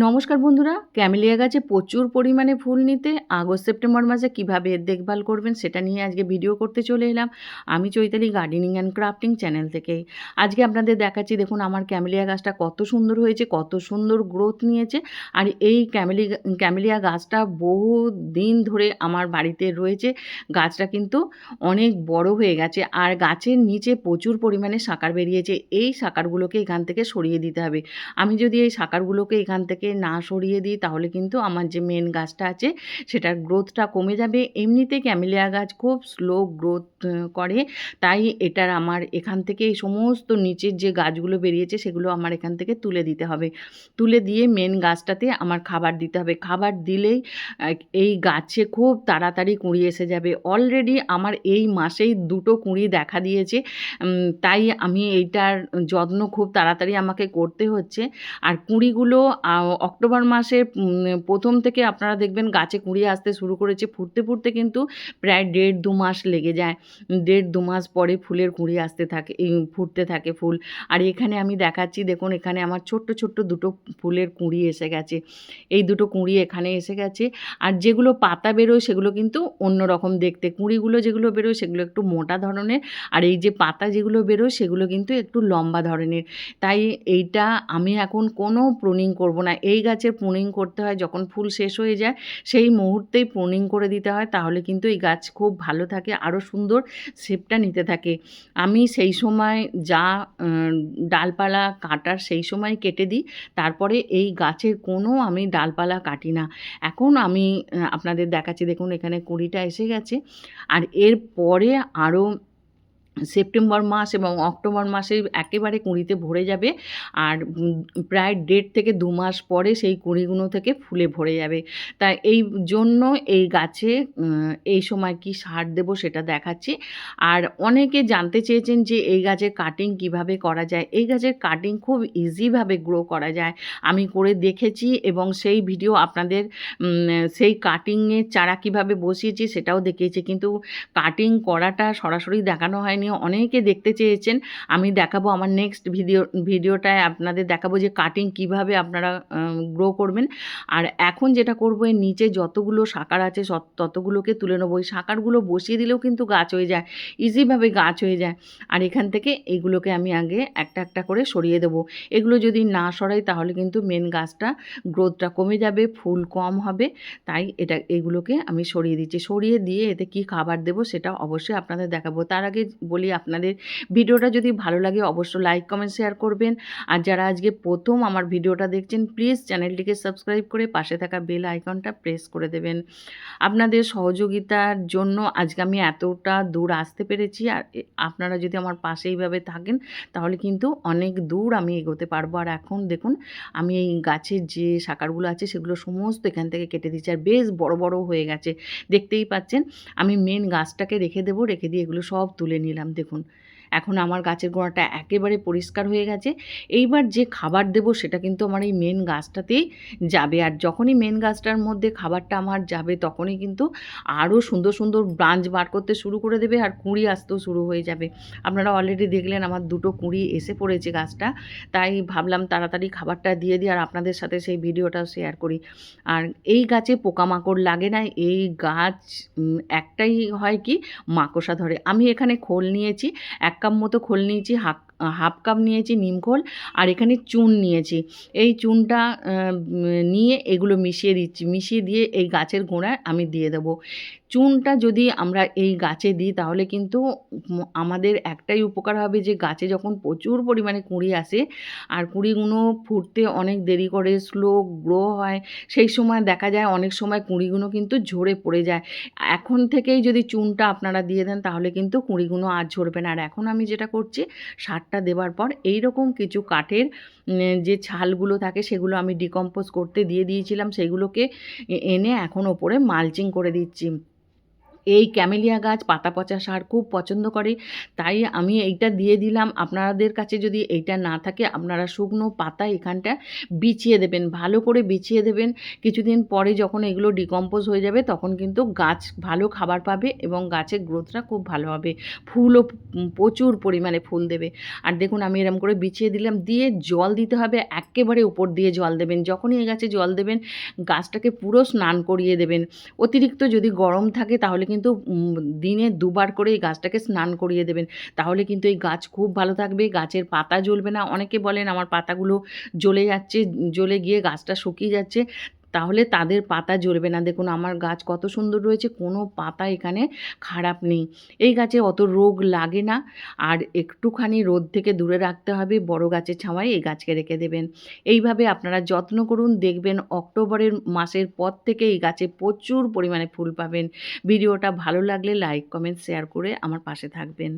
নমস্কার বন্ধুরা, ক্যামেলিয়া গাছে প্রচুর পরিমাণে ফুল নিতে আগস্ট, সেপ্টেম্বর মাসে কীভাবে এর দেখভাল করবেন সেটা নিয়ে আজকে ভিডিও করতে চলে এলাম। আমি Chaitali gardening and crafting channel থেকে। আজকে আপনাদের দেখাচ্ছি, দেখুন আমার ক্যামেলিয়া গাছটা কত সুন্দর হয়েছে, কত সুন্দর গ্রোথ নিয়েছে। আর এই ক্যামেলি, ক্যামেলিয়া গাছটা বহু দিন ধরে আমার বাড়িতে রয়েছে। গাছটা কিন্তু অনেক বড় হয়ে গেছে আর গাছের নিচে প্রচুর পরিমাণে সাকার বেরিয়েছে। এই সাকারগুলোকে এখান থেকে সরিয়ে দিতে হবে। আমি যদি এই সাকারগুলোকে এখান থেকে না সরিয়ে দিই, তাহলে কিন্তু আমার যে মেন গাছটা আছে, সেটার গ্রোথটা কমে যাবে। এমনিতে ক্যামেলিয়া গাছ খুব স্লো গ্রোথ করে। তাই এটার আমার এখান থেকে এই সমস্ত নিচের যে গাছগুলো বেরিয়েছে, সেগুলো আমার এখান থেকে তুলে দিতে হবে। তুলে দিয়ে মেন গাছটাতে আমার খাবার দিতে হবে। খাবার দিলেই এই গাছে খুব তাড়াতাড়ি কুঁড়ি এসে যাবে। অলরেডি আমার এই মাসেই দুটো কুঁড়ি দেখা দিয়েছে। তাই আমি এইটার যত্ন খুব তাড়াতাড়ি আমাকে করতে হচ্ছে। আর কুঁড়িগুলো অক্টোবর উম, প্রথম থেকে আপনারা দেখবেন গাছে কুঁড়ি আসতে শুরু করেছে। ফুটতে ফুটতে কিন্তু প্রায় দেড় দু মাস লেগে যায়। দেড় দু মাস পরে ফুলের কুঁড়ি আসতে থাকে ফুটতে থাকে ফুল। আর এখানে আমি দেখাচ্ছি দেখুন এখানে আমার ছোট্ট ছোট্ট দুটো ফুলের কুঁড়ি এসে গেছে। এই দুটো কুঁড়ি এখানে এসে গেছে। আর যেগুলো পাতা বেরোয় সেগুলো কিন্তু অন্য রকম দেখতে। কুঁড়িগুলো যেগুলো বেরোয় সেগুলো একটু মোটা ধরনের। আর এই যে পাতা যেগুলো বেরোয় সেগুলো কিন্তু একটু লম্বা ধরনের। তাই এইটা আমি এখন কোনো প্রুনিং করব না। এই গাছের প্রুনিং করতে হয়, যখন ফুল শেষ হয়ে যায়, সেই মুহূর্তেই প্রুনিং করে দিতে হয়, তাহলে কিন্তু এই গাছ খুব ভালো থাকে, আরও সুন্দর শেপটা নিতে থাকে। আমি সেই সময় যা ডালপালা কাটার সেই সময় কেটে দিই, তারপরে এই গাছের কোনো আমি ডালপালা কাটি না। এখন আমি আপনাদের দেখাচ্ছি, দেখুন এখানে কুড়িটা এসে গেছে, আর এর পরে আরও সেপ্টেম্বর মাস এবং অক্টোবর মাসে একেবারে কুঁড়িতে ভরে যাবে আর প্রায় দেড় থেকে দু মাস পরে সেই কুঁড়িগুলো থেকে ফুলে ভরে যাবে। তাই এই জন্য এই গাছে এই সময় কি সার দেব সেটা দেখাচ্ছি। আর অনেকে জানতে চেয়েছেন যে এই গাছের কাটিং কীভাবে করা যায়? এই গাছের কাটিং খুব ইজিভাবে গ্রো করা যায়। আমি করে দেখেছি এবং সেই ভিডিও আপনাদের সেই কাটিংয়ের চারা কীভাবে বসিয়েছি সেটাও দেখিয়েছি। কিন্তু কাটিং করাটা সরাসরি দেখানো হয়নি। অনেকে দেখতে চেয়েছেন। আমি দেখাবো আমার নেক্সট ভিডিও ভিডিওটায় আপনাদের দেখাবো যে কাটিং কীভাবে আপনারা গ্রো করবেন। আর এখন যেটা করব, এর নিচে যতগুলো শাকার আছে ততগুলোকে তুলে নেব। ওই শাকারগুলো বসিয়ে দিলেও কিন্তু গাছ হয়ে যায় ইজিভাবে গাছ হয়ে যায়। আর এখান থেকে এইগুলোকে আমি আগে একটা একটা করে সরিয়ে দেবো। এগুলো যদি না সরাই, তাহলে কিন্তু মেন গাছটা গ্রোথটা কমে যাবে, ফুল কম হবে। তাই এটা, এগুলোকে আমি সরিয়ে দিচ্ছি। সরিয়ে দিয়ে এতে কি খাবার দেবো, সেটা অবশ্যই আপনাদের দেখাবো। তার আগে বলি আপনাদের ভিডিওটা যদি ভালো লাগে অবশ্যই লাইক কমেন্ট শেয়ার করবেন। আর যারা আজকে প্রথম আমার ভিডিওটা দেখছেন প্লিজ চ্যানেলটিকে সাবস্ক্রাইব করে পাশে থাকা বেল আইকনটা প্রেস করে দেবেন। আপনাদের সহযোগিতার জন্য আজকে আমি এতটা দূর আসতে পেরেছি। আর আপনারা যদি আমার পাশে এইভাবে থাকেন, তাহলে কিন্তু অনেক দূর আমি এগোতে পারব। আর এখন দেখুন, আমি এই গাছের যে শাখারগুলো আছে, সেগুলো সমস্ত এখান থেকে কেটে দিচ্ছি। আর বেশ বড় বড় হয়ে গেছে। দেখতেই পাচ্ছেন, আমি মেন গাছটাকে রেখে দেবো, রেখে দিয়ে এগুলো সব তুলে নিলাম। দেখুন। এখন আমার গাছের গোড়াটা একেবারে পরিষ্কার হয়ে গেছে। এইবার যে খাবার দেবো সেটা কিন্তু আমার এই মেন গাছটাতেই যাবে। আর যখনই মেন গাছটার মধ্যে খাবারটা আমার যাবে তখনই কিন্তু আরও সুন্দর সুন্দর ব্রাঞ্চ বার করতে শুরু করে দেবে আর কুঁড়ি আসতেও শুরু হয়ে যাবে। আপনারা অলরেডি দেখলেন আমার দুটো কুঁড়ি এসে পড়েছে গাছটা। তাই ভাবলাম তাড়াতাড়ি খাবারটা দিয়ে দিই আর আপনাদের সাথে সেই ভিডিওটাও শেয়ার করি। আর এই গাছে পোকামাকড় লাগে না, এই গাছ একটাই হয় কি মাকড়সা ধরে। আমি এখানে খোল নিয়েছি, এক কাপ মতো খোল নিয়েছি হাফ হাফ কাপ নিয়েছি নিম খোল আর এখানে চুন নিয়েছি। এই চুনটা নিয়ে এগুলো মিশিয়ে দিচ্ছি। মিশিয়ে দিয়ে এই গাছের গোড়ায় আমি দিয়ে দেবো। চুনটা যদি আমরা এই গাছে দিই তাহলে কিন্তু আমাদের একটাই উপকার হবে যে গাছে যখন প্রচুর পরিমাণে কুঁড়ি আসে আর কুঁড়িগুলো ফুটতে অনেক দেরি করে, স্লো গ্রো হয়, সেই সময় দেখা যায় অনেক সময় কুঁড়িগুলো কিন্তু ঝরে পড়ে যায়। এখন থেকেই যদি চুনটা আপনারা দিয়ে দেন তাহলে কিন্তু কুঁড়িগুলো আর ঝরবে না। আর এখন আমি যেটা করছি সারটা দেওয়ার পর এই রকম কিছু কাঠের যে ছালগুলো থাকে সেগুলো আমি ডিকম্পোজ করতে দিয়ে দিয়েছিলাম সেগুলোকে এনে এখন ওপরে মালচিং করে দিচ্ছি। এই ক্যামেলিয়া গাছ পাতা পচা সার খুব পছন্দ করে। তাই আমি এইটা দিয়ে দিলাম। আপনাদের কাছে যদি এইটা না থাকে, আপনারা শুকনো পাতা এখানটা বিছিয়ে দেবেন, ভালো করে বিছিয়ে দেবেন। কিছুদিন পরে যখন এগুলো ডিকম্পোজ হয়ে যাবে, তখন কিন্তু গাছ ভালো খাবার পাবে এবং গাছের গ্রোথটা খুব ভালো হবে। ফুলও প্রচুর পরিমাণে ফুল দেবে। আর দেখুন, আমি এরম করে বিছিয়ে দিলাম। দিয়ে জল দিতে হবে, একেবারে উপর দিয়ে জল দেবেন। যখনই এই গাছে জল দেবেন, গাছটাকে পুরো স্নান করিয়ে দেবেন। অতিরিক্ত যদি গরম থাকে, তাহলে কিন্তু দিনে দুবার করে এই গাছটাকে স্নান করিয়ে দেবেন। তাহলে কিন্তু এই গাছ খুব ভালো থাকবে, গাছের পাতা জ্বলবে না। অনেকে বলেন, আমার পাতাগুলো জ্বলে যাচ্ছে, জ্বলে গিয়ে গাছটা শুকিয়ে যাচ্ছে। তাহলে তাদের পাতা জ্বলবে না। দেখুন, আমার গাছ কত সুন্দর রয়েছে, কোনো পাতা এখানে খারাপ নেই। এই গাছে অত রোগ লাগে না, আর একটুখানি রোদ থেকে দূরে রাখতে হবে, বড় গাছের ছাওয়ায় এই গাছকে রেখে দেবেন। এইভাবে আপনারা যত্ন করুন, দেখবেন অক্টোবরের মাসের পর থেকে এই গাছে প্রচুর পরিমাণে ফুল পাবেন। ভিডিওটা ভালো লাগলে লাইক, কমেন্ট, শেয়ার করে আমার পাশে থাকবেন।